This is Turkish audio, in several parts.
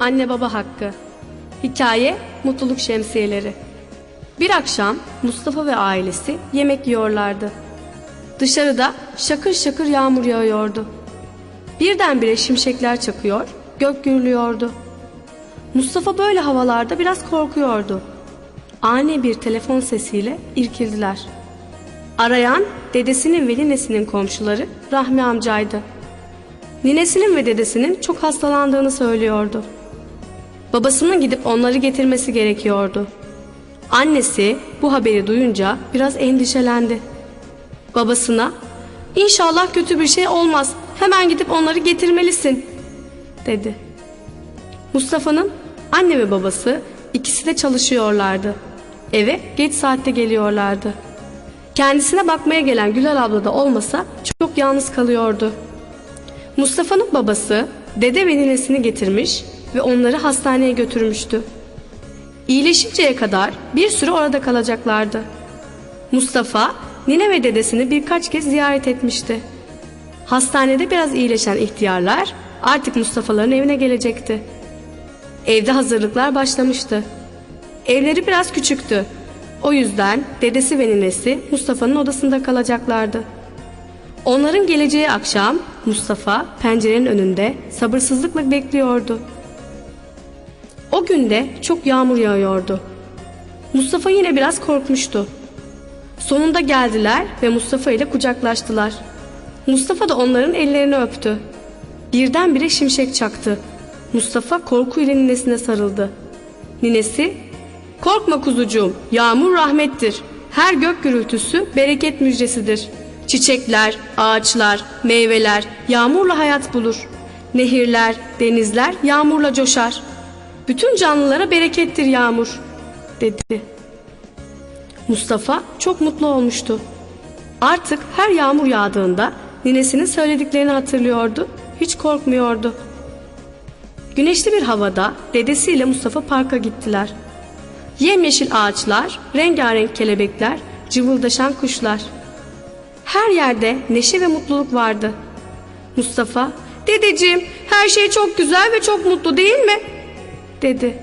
Anne baba hakkı. Hikaye mutluluk şemsiyeleri. Bir akşam Mustafa ve ailesi yemek yiyorlardı. Dışarıda şakır şakır yağmur yağıyordu. Birdenbire şimşekler çakıyor, gök gürlüyordu. Mustafa böyle havalarda biraz korkuyordu. Ani bir telefon sesiyle irkildiler. Arayan dedesinin ve ninesinin komşuları Rahmi amcaydı. Ninesinin ve dedesinin çok hastalandığını söylüyordu. Babasının gidip onları getirmesi gerekiyordu. Annesi bu haberi duyunca biraz endişelendi. Babasına "İnşallah kötü bir şey olmaz. Hemen gidip onları getirmelisin." dedi. Mustafa'nın anne ve babası ikisi de çalışıyorlardı. Eve geç saatte geliyorlardı. Kendisine bakmaya gelen Güler abla da olmasa çok yalnız kalıyordu. Mustafa'nın babası dede ve ninesini getirmiş ve onları hastaneye götürmüştü. İyileşinceye kadar bir süre orada kalacaklardı. Mustafa nine ve dedesini birkaç kez ziyaret etmişti. Hastanede biraz iyileşen ihtiyarlar artık Mustafa'ların evine gelecekti. Evde hazırlıklar başlamıştı. Evleri biraz küçüktü. O yüzden dedesi ve ninesi Mustafa'nın odasında kalacaklardı. Onların geleceği akşam Mustafa pencerenin önünde sabırsızlıkla bekliyordu. O günde çok yağmur yağıyordu. Mustafa yine biraz korkmuştu. Sonunda geldiler ve Mustafa ile kucaklaştılar. Mustafa da onların ellerini öptü. Birdenbire şimşek çaktı. Mustafa korkuyla ninesine sarıldı. Ninesi, ''Korkma kuzucuğum, yağmur rahmettir. Her gök gürültüsü bereket müjdesidir. Çiçekler, ağaçlar, meyveler yağmurla hayat bulur. Nehirler, denizler yağmurla coşar. Bütün canlılara berekettir yağmur.'' dedi. Mustafa çok mutlu olmuştu. Artık her yağmur yağdığında ninesinin söylediklerini hatırlıyordu, hiç korkmuyordu. Güneşli bir havada dedesiyle Mustafa parka gittiler. Yemyeşil ağaçlar, rengarenk kelebekler, cıvıldaşan kuşlar. Her yerde neşe ve mutluluk vardı. Mustafa, "Dedeciğim, her şey çok güzel ve çok mutlu değil mi?" dedi.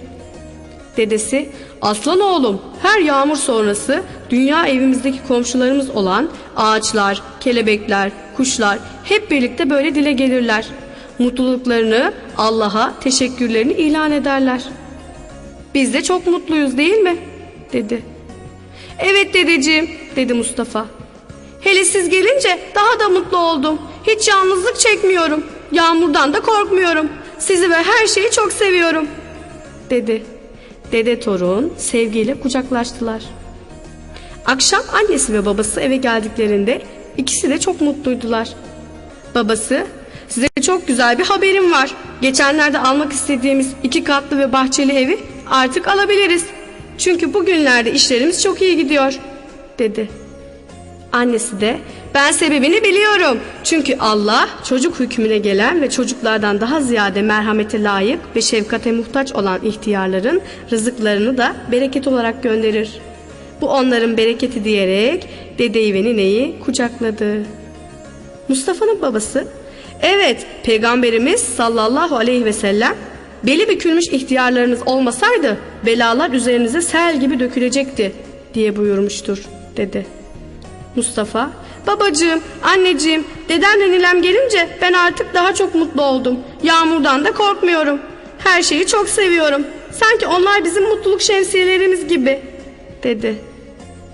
Dedesi, "Aslan oğlum, her yağmur sonrası dünya evimizdeki komşularımız olan ağaçlar, kelebekler, kuşlar hep birlikte böyle dile gelirler. Mutluluklarını, Allah'a teşekkürlerini ilan ederler. Biz de çok mutluyuz değil mi? dedi. Evet dedeciğim dedi Mustafa. Hele siz gelince daha da mutlu oldum. Hiç yalnızlık çekmiyorum. Yağmurdan da korkmuyorum. Sizi ve her şeyi çok seviyorum dedi. Dede torun sevgiyle kucaklaştılar. Akşam annesi ve babası eve geldiklerinde ikisi de çok mutluydular. Babası, size çok güzel bir haberim var. Geçenlerde almak istediğimiz iki katlı ve bahçeli evi artık alabiliriz. Çünkü bugünlerde işlerimiz çok iyi gidiyor, dedi. Annesi de, ben sebebini biliyorum. Çünkü Allah çocuk hükmüne gelen ve çocuklardan daha ziyade merhamete layık ve şefkate muhtaç olan ihtiyarların rızıklarını da bereket olarak gönderir. Bu onların bereketi diyerek dedeyi ve nineyi kucakladı. Mustafa'nın babası, evet peygamberimiz sallallahu aleyhi ve sellem beli bükülmüş ihtiyarlarınız olmasaydı belalar üzerinize sel gibi dökülecekti diye buyurmuştur dedi. Mustafa, babacığım, anneciğim, dedemle nilem gelince ben artık daha çok mutlu oldum. Yağmurdan da korkmuyorum. Her şeyi çok seviyorum. Sanki onlar bizim mutluluk şemsiyelerimiz gibi, dedi.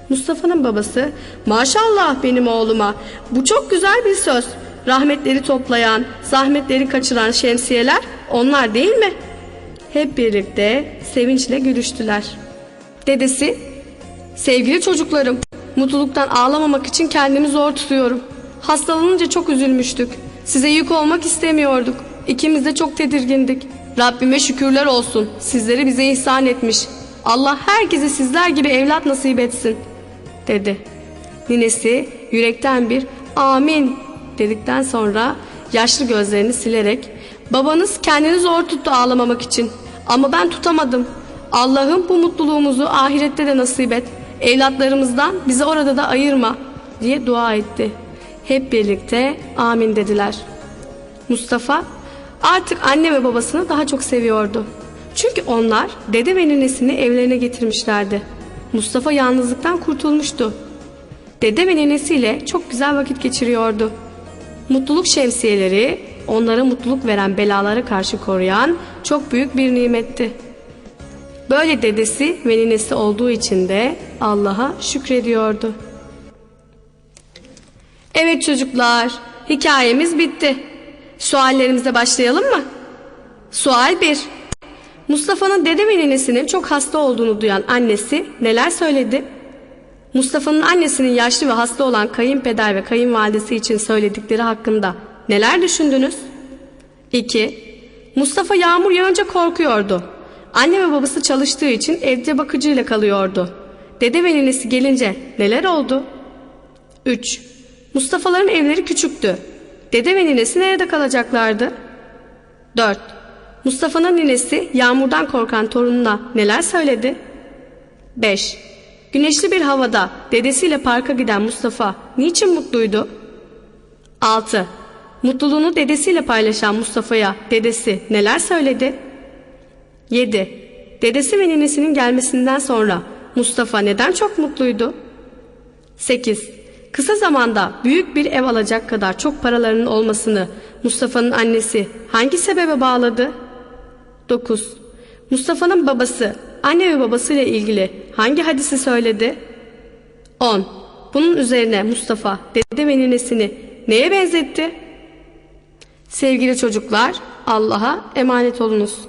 Mustafa'nın babası, maşallah benim oğluma, bu çok güzel bir söz. Rahmetleri toplayan, zahmetleri kaçıran şemsiyeler onlar değil mi? Hep birlikte sevinçle gülüştüler. Dedesi, sevgili çocuklarım, mutluluktan ağlamamak için kendimi zor tutuyorum. Hastalanınca çok üzülmüştük. Size yük olmak istemiyorduk. İkimiz de çok tedirgindik. Rabbime şükürler olsun. Sizleri bize ihsan etmiş. Allah herkese sizler gibi evlat nasip etsin, dedi. Ninesi yürekten bir amin dedikten sonra yaşlı gözlerini silerek babanız kendini zor tuttu ağlamamak için ama ben tutamadım. Allah'ım bu mutluluğumuzu ahirette de nasip et. Evlatlarımızdan bizi orada da ayırma diye dua etti. Hep birlikte amin dediler. Mustafa artık anne ve babasını daha çok seviyordu. Çünkü onlar dede ve ninesini evlerine getirmişlerdi. Mustafa yalnızlıktan kurtulmuştu. Dede ve ninesiyle çok güzel vakit geçiriyordu. Mutluluk şemsiyeleri onlara mutluluk veren belalara karşı koruyan çok büyük bir nimetti. Böyle dedesi ve ninesi olduğu için de Allah'a şükrediyordu. Evet çocuklar, hikayemiz bitti. Suallerimize başlayalım mı? Sual 1. Mustafa'nın dede ve ninesinin çok hasta olduğunu duyan annesi neler söyledi? Mustafa'nın annesinin yaşlı ve hasta olan kayınpeder ve kayınvalidesi için söyledikleri hakkında neler düşündünüz? 2. Mustafa yağmur yağınca korkuyordu. Anne ve babası çalıştığı için evde bakıcıyla kalıyordu. Dede ve ninesi gelince neler oldu? 3. Mustafa'ların evleri küçüktü. Dede ve ninesi nerede kalacaklardı? 4. Mustafa'nın ninesi yağmurdan korkan torununa neler söyledi? 5. Güneşli bir havada dedesiyle parka giden Mustafa niçin mutluydu? 6. Mutluluğunu dedesiyle paylaşan Mustafa'ya dedesi neler söyledi? 7. Dedesi ve ninesinin gelmesinden sonra Mustafa neden çok mutluydu? 8. Kısa zamanda büyük bir ev alacak kadar çok paralarının olmasını Mustafa'nın annesi hangi sebebe bağladı? 9. Mustafa'nın babası anne ve babasıyla ilgili hangi hadisi söyledi? 10. Bunun üzerine Mustafa dede ve ninesini neye benzetti? Sevgili çocuklar Allah'a emanet olunuz.